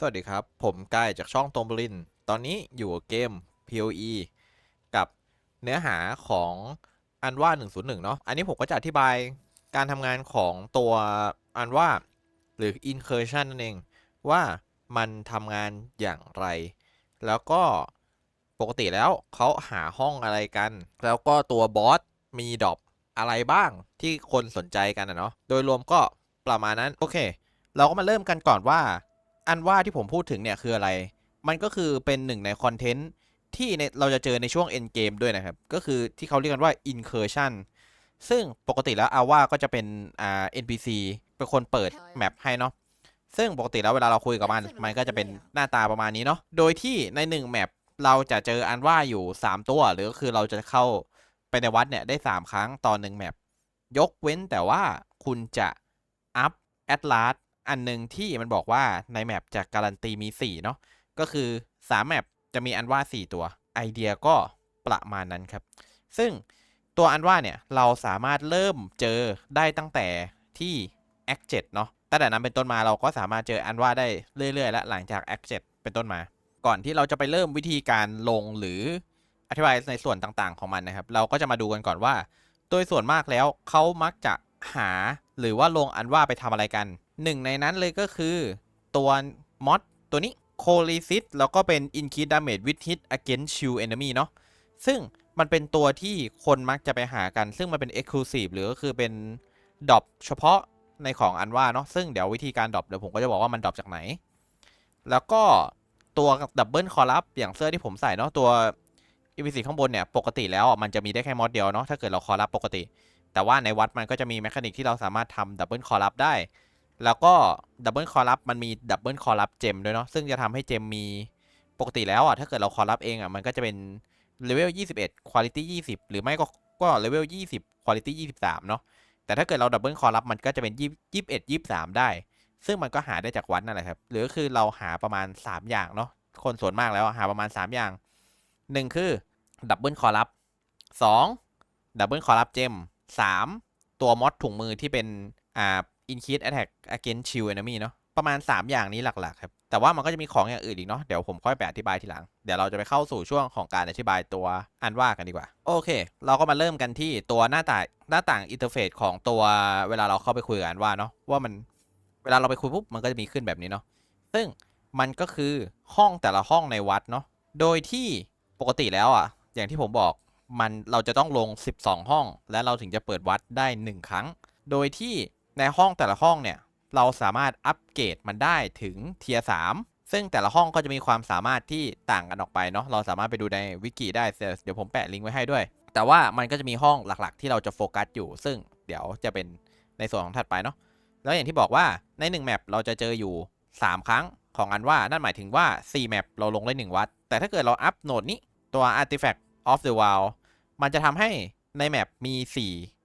สวัสดีครับ ผมกายจากช่องตรงบลิน ตอนนี้อยู่กับเกม POE กับเนื้อหาของอันว่า 101 เนาะ อันนี้ผมก็จะอธิบายการทำงานของตัวอันว่าหรือ incursion นั่นเอง ว่ามันทำงานอย่างไร แล้วก็ปกติแล้วเขาหาห้องอะไรกัน แล้วก็ตัวบอสมีดอปอะไรบ้างที่คนสนใจกันนะเนาะ โดยรวมก็ประมาณนั้น โอเค เราก็มาเริ่มกันก่อนว่า อันว่าที่ผมพูดถึงเนี่ยคืออะไร มันก็คือเป็นหนึ่งในคอนเทนต์ที่ในเราจะเจอในช่วง end game ด้วยนะครับ ก็คือที่เขาเรียกกันว่า incursion ซึ่งปกติแล้วอาว่าก็จะเป็นอ่า NPC เป็นคนเปิดแมปให้เนาะซึ่งปกติแล้วเวลาเราคุยกับมัน มันก็จะเป็นหน้าตาประมาณนี้เนาะโดยที่ในหนึ่งแมปเราจะเจออันว่าอยู่ 3 ตัว หรือก็คือเราจะเข้าไปในวัดเนี่ยได้ 3 ครั้งต่อหนึ่งแมปยกเว้นแต่ว่าคุณจะอัพแอดลาส อันหนึ่งที่มันบอกว่าในแมปจะการันตีมี 4 เนาะก็คือ 3 แมปจะมีอันว่า 4 ตัวไอเดียก็ประมาณนั้นครับ ซึ่งตัวอันว่าเนี่ยเราสามารถเริ่มเจอได้ตั้งแต่ที่ Act 7เนาะตั้งแต่นั้นเป็นต้นมาเราก็สามารถเจออันว่าได้เรื่อยๆและหลังจาก Act 7เป็นต้นมา ก่อนที่เราจะไปเริ่มวิธีการลงหรืออธิบายในส่วนต่างๆของมันนะครับ เราก็จะมาดูกันก่อนว่า โดยส่วนมากแล้วเขามักจะหาหรือว่าลงอันว่าไปทำอะไรกัน หนึ่งในนั้นเลยก็คือตัวมอดตัวนี้ c o l i s i s แล้วก็เป็น Increase Damage with Hit Against Shield Enemy เนาะซึ่งมันเป็นตัวที่คนมักจะไปหากัน ซึ่งมันเป็น Exclusive หรือก็คือเป็นดรอปเฉพาะในของอันว่าเนาะซึ่งเดี๋ยววิธีการดรอปเดี๋ยวผมก็จะบอกว่ามันดรอปจากไหน แล้วก็ตัวดับเบิลคอร์รัปอย่างเสื้อที่ผมใส่เนาะตัว e v c ข้างบนเนี่ยปกติแล้วมันจะมีได้แค่มอดเดียวเนาะถ้าเกิดเราคอร์รัปปกติ แต่ว่าในวัดมันก็จะมีแมคานิกที่เราสามารถทำดับเบิลคอร์รัปได้ แล้วก็ดับเบิลคอรัปมันมีดับเบิลคอรัปเจมด้วยเนาะซึ่งจะทำให้เจมมีปกติแล้วอะถ้าเกิดเราคอรัปเองอะมันก็จะเป็นเลเวล21 Quality 20 หรือไม่ก็ก็เลเวล20 Quality 23 เนาะแต่ถ้าเกิดเราดับเบิลคอรัปมันก็จะเป็น21 23 ได้ ซึ่งมันก็หาได้จากวัดนั่นแหละครับ หรือคือเราหาประมาณ 3 อย่างเนาะคนส่วนมากแล้วหาประมาณ 3 อย่าง 1 คือดับเบิลคอรัป2ดับเบิลคอร์รัปเจม3ตัวมอดถุงมือที่เป็นอ่า increase attack against shield enemy เนาะประมาณ 3 อย่างนี้หลักๆครับ แต่ว่ามันก็จะมีของอย่างอื่นอีกเนาะเดี๋ยวผมค่อยไปอธิบายทีหลัง เดี๋ยวเราจะไปเข้าสู่ช่วงของการอธิบายตัวอันว่ากันดีกว่า โอเค เราก็มาเริ่มกันที่ตัวหน้าต่างหน้าต่างอินเทอร์เฟซของตัวเวลาเราเข้าไปคุยกับอันว่าเนาะว่ามันเวลาเราไปคุยปุ๊บมันก็จะมีขึ้นแบบนี้เนาะซึ่งมันก็คือห้องแต่ละห้องในวัดเนาะโดยที่ปกติแล้วอะ อย่างที่ผมบอกมันเราจะต้องลง 12 ห้อง และเราถึงจะเปิดวัดได้ 1 ครั้ง โดยที่ ในห้องแต่ละห้องเนี่ยเราสามารถอัปเกรดมันได้ถึงเทียร์3ซึ่งแต่ละห้องก็จะมีความสามารถที่ต่างกันออกไปเนาะเราสามารถไปดูในวิกิได้เดี๋ยวผมแปะลิงก์ไว้ให้ด้วย แต่ว่ามันก็จะมีห้องหลักๆ ที่เราจะโฟกัสอยู่ ซึ่งเดี๋ยวจะเป็นในส่วนของถัดไปเนาะแล้วอย่างที่บอกว่าใน1แมปเราจะเจออยู่ 3 ครั้งของอันว่านั่นหมายถึงว่า 4 แมปเราลงได้ 1 วัด แต่ถ้าเกิดเราอัพโหนดนี้ตัว Artifact of the Wild มันจะทำให้ในแมปมี 4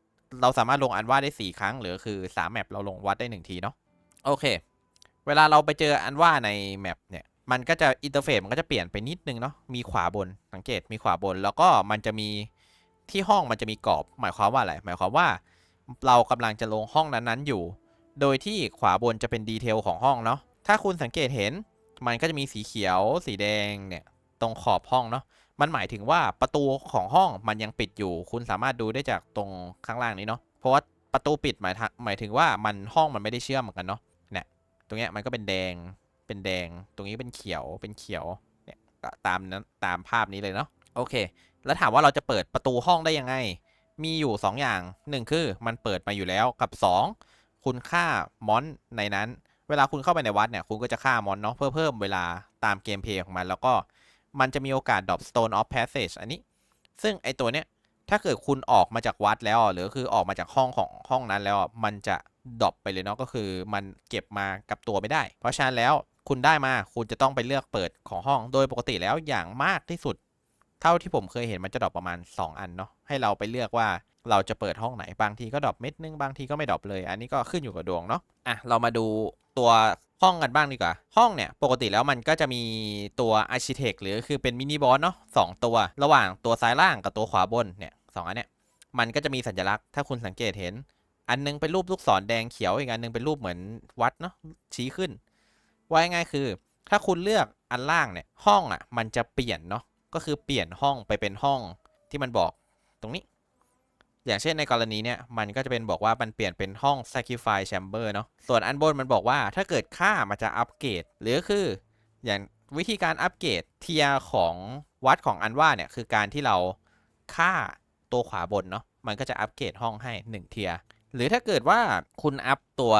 เราสามารถลงอันว่าได้4ครั้ง หรือคือ3แมปเราลงวัดได้1ทีเนาะโอเค เวลาเราไปเจออันว่าในแมปเนี่ยมันก็จะอินเทอร์เฟซมันก็จะเปลี่ยนไปนิดนึงเนาะมีขวาบนสังเกตมีขวาบน แล้วก็มันจะมีที่ห้องมันจะมีกรอบ หมายความว่าอะไรหมายความว่า เรากำลังจะลงห้องนั้นๆอยู่ โดยที่ขวาบนจะเป็นดีเทลของห้องเนาะถ้าคุณสังเกตเห็นมันก็จะมีสีเขียว สีแดงเนี่ยตรงขอบห้องเนาะ มันหมายถึงว่าประตูของห้องมันยังปิดอยู่ คุณสามารถดูได้จากตรงข้างล่างนี้เนาะเพราะว่าประตูปิดหมายหมายถึงว่ามันห้องมันไม่ได้เชื่อมกันเนาะเนี่ยตรงเนี้ยมันก็เป็นแดงเป็นแดง ตรงนี้เป็นเขียวเป็นเขียวเนี่ยก็ตามนั้นตามภาพนี้เลยเนาะโอเค แล้วถามว่าเราจะเปิดประตูห้องได้ยังไง มีอยู่ 2 อย่าง 1 คือมันเปิดมาอยู่แล้วกับ 2 คุณค่ามอนในนั้น เวลาคุณเข้าไปในวัดเนี่ยคุณก็จะฆ่ามอนเนาะเพื่อเพิ่มเวลาตามเกมเพลย์ของมันแล้วก็ มันจะมีโอกาสดรอป Stone of Passage อันนี้ ซึ่งไอตัวเนี้ย ถ้าเกิดคุณออกมาจากวัดแล้ว หรือคือออกมาจากห้องของห้องนั้นแล้ว มันจะดรอปไปเลยเนาะ ก็คือมันเก็บมากับตัวไม่ได้ เพราะฉะนั้นแล้วคุณได้มา คุณจะต้องไปเลือกเปิดของห้อง โดยปกติแล้วอย่างมากที่สุด เท่าที่ผมเคยเห็นมันจะดรอปประมาณ 2 อันเนาะ ให้เราไปเลือกว่าเราจะเปิดห้องไหน บางทีก็ดรอปเม็ดนึง บางทีก็ไม่ดรอปเลย อันนี้ก็ขึ้นอยู่กับดวงเนาะ อะ เรามาดูตัว ห้องกันบ้างดีกว่า ห้องเนี่ย ปกติแล้วมันก็จะมีตัวอาร์ชิเทคหรือคือเป็นมินิบอสเนาะสองตัว ระหว่างตัวซ้ายล่างกับตัวขวาบนเนี่ยสองอันเนี่ยมันก็จะมีสัญลักษณ์ถ้าคุณสังเกตเห็น อันนึงเป็นรูปลูกศรแดงเขียวอีกอันนึงเป็นรูปเหมือนวัดเนาะชี้ขึ้นว่าง่ายคือ ถ้าคุณเลือกอันล่างเนี่ยห้องอะมันจะเปลี่ยนเนาะก็คือเปลี่ยนห้องไปเป็นห้องที่มันบอกตรงนี้ อย่างเช่นในกรณีเนี้ยมันก็จะเป็นบอกว่ามันเปลี่ยนเป็นห้อง sacrifice chamber เนาะส่วนอันบนมันบอกว่าถ้าเกิดค่ามันจะอัปเกรดหรือคืออย่างวิธีการอัปเกรดเทียร์ของวัดของอันว่าเนี่ยคือการที่เราค่าตัวขวาบนเนาะมันก็จะอัปเกรดห้องให้ 1 เทียร์หรือถ้าเกิดว่าคุณอัพตัว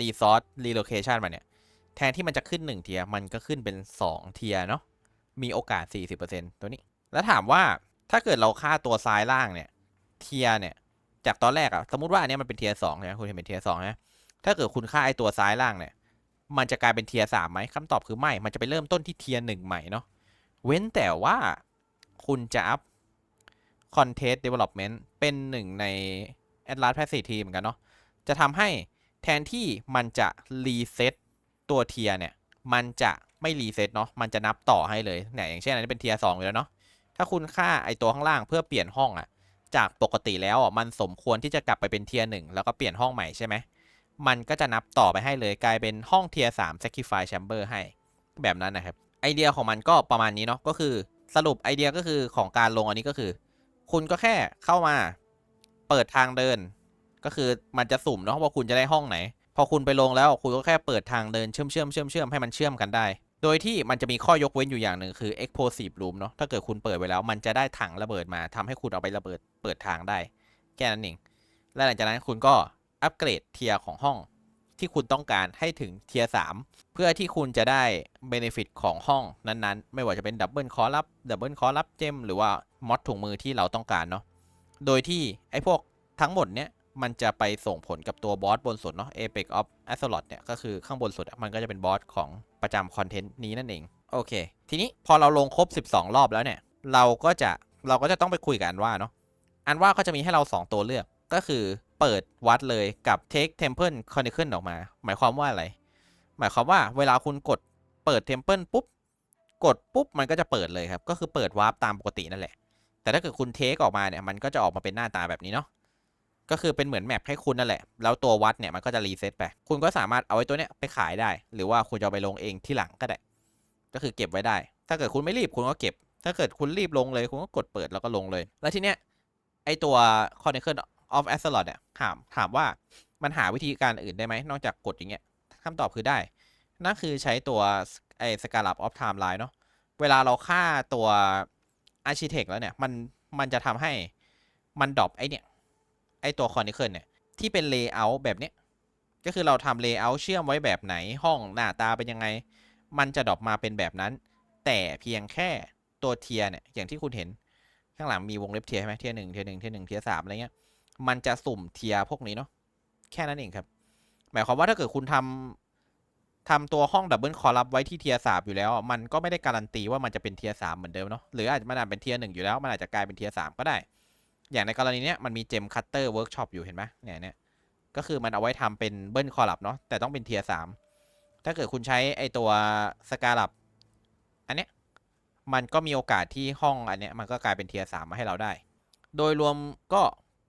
resource relocation มาเนี่ยแทนที่มันจะขึ้น 1 เทียร์มันก็ขึ้นเป็น 2 เทียร์เนาะมีโอกาส 40%ตัวนี้ แล้วถามว่าถ้าเกิดเราค่าตัวซ้ายล่างเนี่ย เทียเนี่ย จากตอนแรกอะสมมติว่าอันนี้มันเป็นเทียสองใช่ไหมคุณเห็นเป็นเทียสองนะถ้าเกิดคุณค่าไอตัวซ้ายล่างเนี่ย มันจะกลายเป็นเทียสามไหมคำตอบคือไม่ มันจะไปเริ่มต้นที่เทียหนึ่งใหม่เนาะ เว้นแต่ว่าคุณจะอัพ Contest Development เป็นหนึ่งใน Atlas Passive Team เหมือนกันเนาะ จะทำให้แทนที่มันจะรีเซ็ตตัวเทียเนี่ย มันจะไม่รีเซ็ตเนาะ มันจะนับต่อให้เลยเนี่ยอย่างเช่นอันนี้เป็นเทียสองอยู่แล้วเนาะ ถ้าคุณค่าไอตัวข้างล่างเพื่อเปลี่ยนห้องอะ จากปกติแล้วอะมันสมควรที่จะกลับไปเป็นเทียร์หนึ่งแล้วก็เปลี่ยนห้องใหม่ใช่ไหมมันก็จะนับต่อไปให้เลยกลายเป็นห้องเทียร์สาม sacrifice chamber ให้แบบนั้นนะครับ ไอเดียของมันก็ประมาณนี้เนาะก็คือสรุปไอเดียก็คือของการลงอันนี้ก็คือ คุณก็แค่เข้ามาเปิดทางเดิน ก็คือมันจะสุ่มเนาะว่าคุณจะได้ห้องไหน พอคุณไปลงแล้วคุณก็แค่เปิดทางเดินเชื่อมเชื่อมเชื่อมเชื่อมให้มันเชื่อมกันได้ โดยที่มันจะมีข้อยกเว้นอยู่อย่างหนึ่งคือ explosive room เนาะถ้าเกิดคุณเปิดไว้แล้ว มันจะได้ถังระเบิดมาทำให้คุณเอาไประเบิดเปิดทางได้ แค่นั้นเอง และหลังจากนั้นคุณก็อัปเกรดเทียร์ของห้องที่คุณต้องการให้ถึงเทียร์สเพื่อที่คุณจะได้เบนฟิตของห้องนั้นๆ ไม่ว่าจะเป็นดับเบิลคอร์ลับดับเบิลคอร์ลับเจมหรือว่ามอดถุงมือที่เราต้องการเนาะโดยที่ไอ้พวกทั้งหมดเนี้ยมันจะไปส่งผลกับตัวบอสบนสุดเนาะ Apex of a s o l o t เนี่ยก็คือข้างบนสุดมันก็จะเป็นบอสของ ประจำคอนเทนต์นี้นั่นเอง โอเค ทีนี้พอเราลงครบ 12 รอบแล้วเนี่ย เราก็จะเราก็จะต้องไปคุยกับอันว่าเนาะ อันว่าก็จะมีให้เรา 2 ตัวเลือก ก็คือเปิดวัดเลยกับ Take Temple Chronicle ออกมา หมายความว่าอะไร หมายความว่าเวลาคุณกดเปิด Temple ปุ๊บ กดปุ๊บมันก็จะเปิดเลยครับ ก็คือเปิดวาร์ปตามปกตินั่นแหละ แต่ถ้าเกิดคุณเทคออกมาเนี่ย มันก็จะออกมาเป็นหน้าตาแบบนี้เนาะ ก็คือเป็นเหมือนแมปให้คุณนั่นแหละ แล้วตัววัดเนี่ยมันก็จะรีเซ็ตไป คุณก็สามารถเอาไอ้ตัวเนี้ยไปขายได้ หรือว่าคุณจะไปลงเองที่หลังก็ได้ ก็คือเก็บไว้ได้ ถ้าเกิดคุณไม่รีบคุณก็เก็บ ถ้าเกิดคุณรีบลงเลยคุณก็กดเปิดแล้วก็ลงเลย แล้วทีเนี้ยไอตัว Chronicle of a s l o t เนี่ยถามถามว่ามันหาวิธีการอื่นได้ไหมนอกจากกดอย่างเงี้ยคำตอบคือได้ นั่นคือใช้ตัวไอสกาลับออฟไทม์ไลน์เนาะ เวลาเราฆ่าตัว Architect แล้วเนี่ย มันมันจะทำให้มันดรอปไอเนี่ย อตัว Chronicle เนี่ย ที่เป็น Layout แบบเนี้ย ก็คือเราทำ Layout เชื่อมไว้แบบไหนห้องหน้าตาเป็นยังไง มันจะดรอปมาเป็นแบบนั้น แต่เพียงแค่ตัวเทียเนี่ยอย่างที่คุณเห็นข้างหลังมีวงเล็บเทียร์ใช่ไหมเทียร์หนึ่งเทียร์หนึ่งเทียร์หนึ่งเทียร์สามอะไรเงี้ยมันจะสุ่มเทียร์พวกนี้เนาะแค่นั้นเองครับ หมายความว่าถ้าเกิดคุณทำทำตัวห้องดับเบิลคอลับไว้ที่เทียร์สามอยู่แล้ว มันก็ไม่ได้การันตีว่ามันจะเป็นเทียร์สามเหมือนเดิมเนาะหรืออาจจะมันอาจเป็นเทียร์หนึ่งอยู่แล้ว มันอาจจะกลายเป็นเทียร์สามก็ได้ อย่างในกรณีเนี้ยมันมีเจมคัตเตอร์เวิร์กช็อปอยู่เห็นไหมเนี่ยเนี่ยก็คือมันเอาไว้ทำเป็นเบิ้ลคอลับเนาะแต่ต้องเป็นเทียร์สามถ้าเกิดคุณใช้ไอตัวสกาลับอันเนี้ยมันก็มีโอกาสที่ห้องอันเนี้ยมันก็กลายเป็นเทียร์สามมาให้เราได้ โดยรวมก็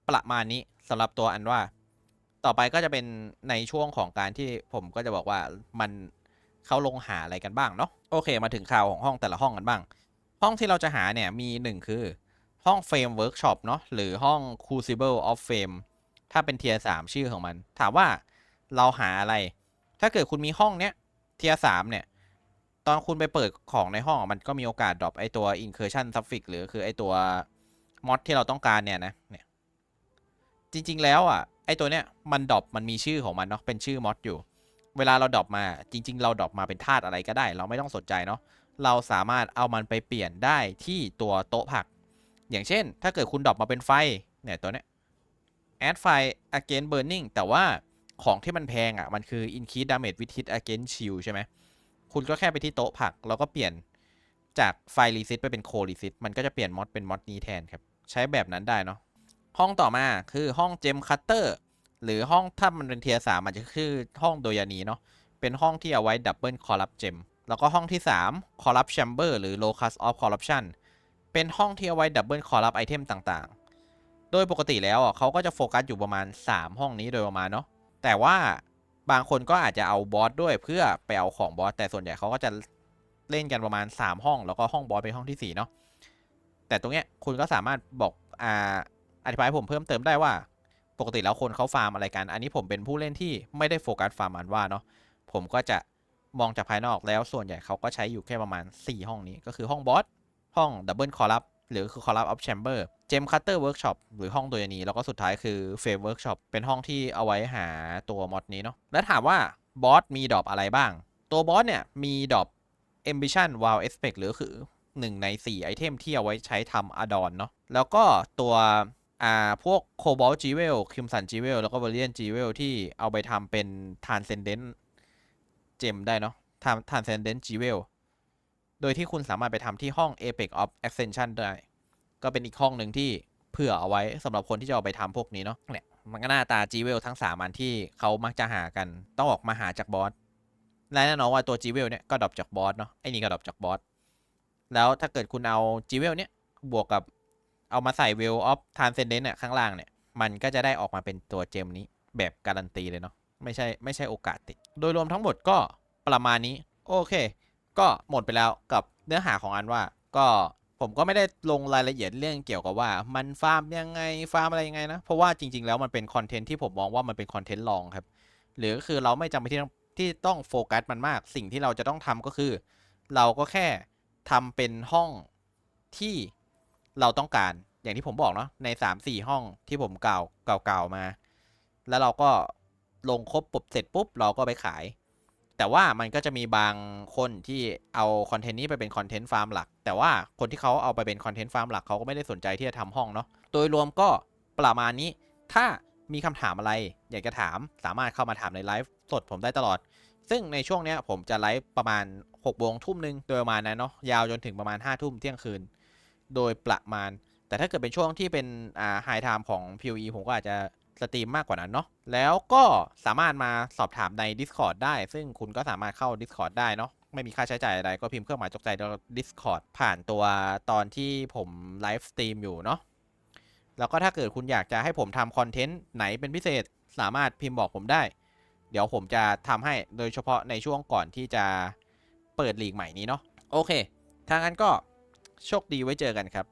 ประมาณนี้สำหรับตัวอันว่า ต่อไปก็จะเป็นในช่วงของการที่ผมก็จะบอกว่ามันเขาลงหาอะไรกันบ้างเนาะโอเค มาถึงข่าวของห้องแต่ละห้องกันบ้าง ห้องที่เราจะหาเนี่ยมีหนึ่งคือ ห้องเฟรมเวิร์กช็อปเนาะหรือห้อง Crucible of Fame ถ้าเป็นเทียร์สามชื่อของมัน ถามว่าเราหาอะไร ถ้าเกิดคุณมีห้องเนี้ยเทียร์สามเนี่ย ตอนคุณไปเปิดของในห้องมันก็มีโอกาสดรอปไอตัว incursion suffix หรือคือไอตัวมอดที่เราต้องการเนี่ยนะเนี่ยจริง ๆ แล้วอะไอตัวเนี้ยมันดรอปมันมีชื่อของมันเนาะเป็นชื่อมอดอยู่ เวลาเราดรอปมาจริง ๆ เราดรอปมาเป็นธาตุอะไรก็ได้ เราไม่ต้องสนใจเนาะเราสามารถเอามันไปเปลี่ยนได้ที่ตัวโต๊ะผัก อย่างเช่น ถ้าเกิดคุณดรอปมาเป็นไฟเนี่ยตัวเนี้ย add ไฟ against burning แต่ว่าของที่มันแพงอะ มันคือ increase damage with hit against shield ใช่ไหม คุณก็แค่ไปที่โต๊ะผัก แล้วก็เปลี่ยนจากไฟรีซิตไปเป็นโครีซิตมันก็จะเปลี่ยนมอดเป็นมอดนี้แทนครับ ใช้แบบนั้นได้เนาะ ห้องต่อมาคือห้องเจมคัตเตอร์หรือห้องถ้ามันเป็นเทียสามมันจะคือห้องโดยานีเนาะ เป็นห้องที่เอาไว้ดับเบิลคอร์รัปเจมแล้วก็ห้องที่3 Corrupt Chamber หรือ Locus of Corruption เป็นห้องที่เอาไว้ดับเบิลคอร์รัปไอเทมต่างๆ โดยปกติแล้วเขาก็จะโฟกัสอยู่ประมาณ 3 ห้องนี้โดยประมาณเนาะ แต่ว่าบางคนก็อาจจะเอาบอสด้วยเพื่อไปเอาของบอส แต่ส่วนใหญ่เขาก็จะเล่นกันประมาณ 3 ห้อง แล้วก็ห้องบอสเป็นห้องที่4เนาะ แต่ตรงเนี้ยคุณก็สามารถบอกอ่าอธิบายผมเพิ่มเติมได้ว่า ปกติแล้วคนเขาฟาร์มอะไรกัน อันนี้ผมเป็นผู้เล่นที่ไม่ได้โฟกัสฟาร์มอันว่าเนาะ ผมก็จะมองจากภายนอกแล้วส่วนใหญ่เขาก็ใช้อยู่แค่ประมาณ 4 ห้องนี้ก็คือห้องบอส ห้องดับเบิลคอร์รัปหรือคือคอร์รัปออฟแชมเบอร์เจมคัตเตอร์เวิร์กช็อปหรือห้องตัวนี้ แล้วก็สุดท้ายคือเฟเวิร์กช็อปเป็นห้องที่เอาไว้หาตัวมอดนี้เนาะแล้วถามว่าบอสมีดรอปอะไรบ้าง ตัวบอสเนี่ยมีดรอป Ambition Wow Aspect หรือคือ1ใน4ไอเทมที่เอาไว้ใช้ทำอดอนเนาะแล้วก็ตัวอ่าพวก Cobalt Jewel Crimson Jewel แล้วก็ Valiant Jewel ที่เอาไปทำเป็น Transcendent Gem ได้เนาะทำ Transcendent Jewel โดยที่คุณสามารถไปทำที่ห้อง Apex of Ascension ได้ ก็เป็นอีกห้องหนึ่งที่เผื่อเอาไว้สำหรับคนที่จะเอาไปทำพวกนี้เนาะเนี่ยมันก็หน้าตา Jewel ทั้ง 3 อันที่เขามักจะหากันต้องออกมาหาจากบอสและแน่นอนว่าตัว Jewel เนี่ยก็ดรอปจากบอสเนาะไอ้นี่ก็ดรอปจากบอสแล้วถ้าเกิดคุณเอา Jewel เนี่ยบวกกับเอามาใส่ Well of Transcendent เนี่ยข้างล่างเนี่ยมันก็จะได้ออกมาเป็นตัวเจมนี้แบบการันตีเลยเนาะไม่ใช่ไม่ใช่โอกาสติด โดยรวมทั้งหมดก็ประมาณนี้ โอเค ก็หมดไปแล้วกับเนื้อหาของอันว่า ก็ผมก็ไม่ได้ลงรายละเอียดเรื่องเกี่ยวกับว่า มันฟาร์มยังไงฟาร์มอะไรยังไงนะเพราะว่าจริง ๆ แล้วมันเป็นคอนเทนต์ที่ผมมองว่ามันเป็นคอนเทนต์ลองครับ หรือคือเราไม่จำเป็นที่ต้องที่ต้องโฟกัสมันมาก สิ่งที่เราจะต้องทำก็คือ เราก็แค่ทำเป็นห้องที่เราต้องการอย่างที่ผมบอกเนาะใน3ามสี่ห้องที่ผมกล่าวกล่าวๆมา แล้วเราก็ลงครบปุ๊บเสร็จปุ๊บเราก็ไปขาย แต่ว่ามันก็จะมีบางคนที่เอาคอนเทนต์นี้ไปเป็นคอนเทนต์ฟาร์มหลัก แต่ว่าคนที่เขาเอาไปเป็นคอนเทนต์ฟาร์มหลักเขาก็ไม่ได้สนใจที่จะทำห้องเนาะ โดยรวมก็ประมาณนี้ ถ้ามีคำถามอะไร อยากจะถามสามารถเข้ามาถามในไลฟ์สดผมได้ตลอด ซึ่งในช่วงเนี้ยผมจะไลฟ์ประมาณ6โมงทุ่มหนึ่งโดยประมาณนั้นเนาะ ยาวจนถึงประมาณ5ทุ่มเที่ยงคืน โดยประมาณ แต่ถ้าเกิดเป็นช่วงที่เป็นอ่าไฮไทม์ของ PoE ผมก็อาจจะ สตรีมมากกว่านั้นเนาะแล้วก็สามารถมาสอบถามใน Discord ได้ ซึ่งคุณก็สามารถเข้า Discord ได้เนาะไม่มีค่าใช้จ่ายอะไร ก็พิมพ์เครื่องหมายตกใจ Discord ผ่านตัวตอนที่ผมไลฟ์สตรีมอยู่เนาะแล้วก็ถ้าเกิดคุณอยากจะให้ผมทำคอนเทนต์ไหนเป็นพิเศษสามารถพิมพ์บอกผมได้ เดี๋ยวผมจะทำให้โดยเฉพาะในช่วงก่อนที่จะเปิดลีกใหม่นี้เนาะโอเคทางนั้นก็โชคดีไว้เจอกันครับ